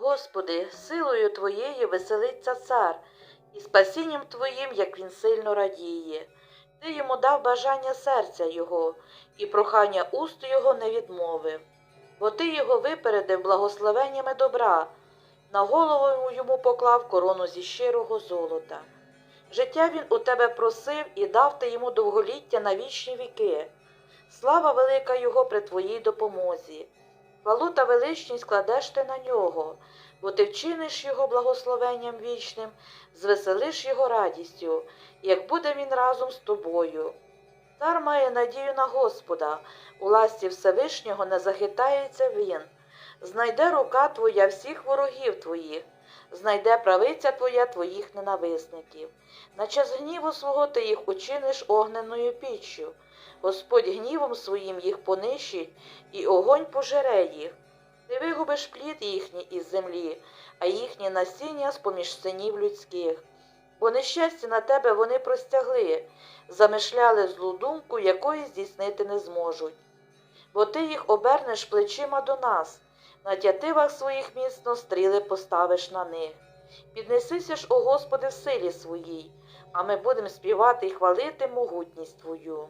Господи, силою Твоєю веселиться цар, і спасінням Твоїм, як він сильно радіє. Ти йому дав бажання серця Його, і прохання уст Його не відмовив. Бо ти його випередив благословеннями добра, на голову йому поклав корону зі щирого золота. Життя він у тебе просив і дав ти йому довголіття на вічні віки. Слава велика його при твоїй допомозі. Хвалу величність кладеш ти на нього, бо ти вчиниш його благословенням вічним, звеселиш його радістю, як буде він разом з тобою. Цар має надію на Господа, у ласті Всевишнього не захитається він. Знайде рука твоя всіх ворогів твоїх, знайде правиця твоя твоїх ненависників. На час гніву свого ти їх учиниш огненною піччю. Господь гнівом своїм їх понищить, і огонь пожере їх. Ти вигубиш плід їхній із землі, а їхнє насіння з поміж синів людських. Бо нещастя на тебе вони простягли, замишляли злу думку, якої здійснити не зможуть. Бо ти їх обернеш плечима до нас, на тятивах своїх міцно стріли поставиш на них. Піднесися ж, о Господи, в силі своїй, а ми будемо співати і хвалити могутність Твою.